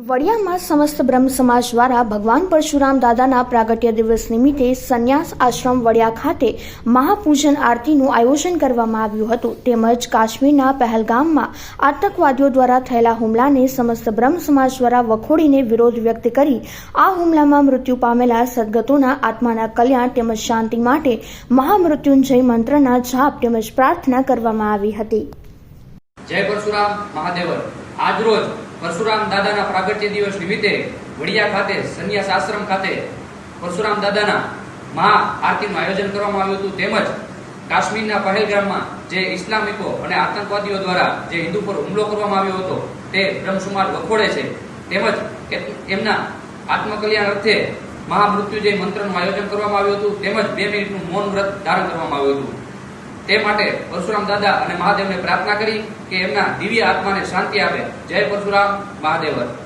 વડિયામાં સમસ્ત બ્રહ્મ સમાજ દ્વારા ભગવાન પરશુરામ દાદાના પ્રાગટ્ય દિવસ નિમિત્તે સંન્યાસ આશ્રમ વડિયા ખાતે મહાપૂજન આરતીનું આયોજન કરવામાં આવ્યું હતું. તેમજ કાશ્મીરના પહેલગામમાં આતંકવાદીઓ દ્વારા થયેલા હુમલાને સમસ્ત બ્રહ્મ સમાજ દ્વારા વખોડીને વિરોધ વ્યક્ત કરી આ હુમલામાં મૃત્યુ પામેલા સદગતોના આત્માના કલ્યાણ તેમજ શાંતિ માટે મહામૃત્યુંજય મંત્રના જાપ તેમજ પ્રાર્થના કરવામાં આવી હતી. જય પરશુરામ મહાદેવર આજરોજ પરશુરામ દાદાના પ્રાગટ્ય દિવસ નિમિત્તે વડિયા ખાતે, સંન્યાસ આશ્રમ ખાતે પરશુરામ દાદાના મહા આરતીનું આયોજન કરવામાં આવ્યું હતું. તેમજ કાશ્મીરના પહેલગામમાં જે ઇસ્લામિકો અને આતંકવાદીઓ દ્વારા જે હિન્દુ પર હુમલો કરવામાં આવ્યો હતો, તે બ્રહ્મસુમાર વખોડે છે. તેમજ એમના આત્મકલ્યાણ અર્થે મહામૃત્યુજય મંત્રનું આયોજન કરવામાં આવ્યું હતું. તેમજ બે મિનિટનું મૌન વ્રત ધારણ કરવામાં આવ્યું હતું. તે માટે પરશુરામ દાદા અને મહાદેવને પ્રાર્થના કરી કે એમના દિવ્ય આત્માને શાંતિ આપે. જય પરશુરામ, મહાદેવર.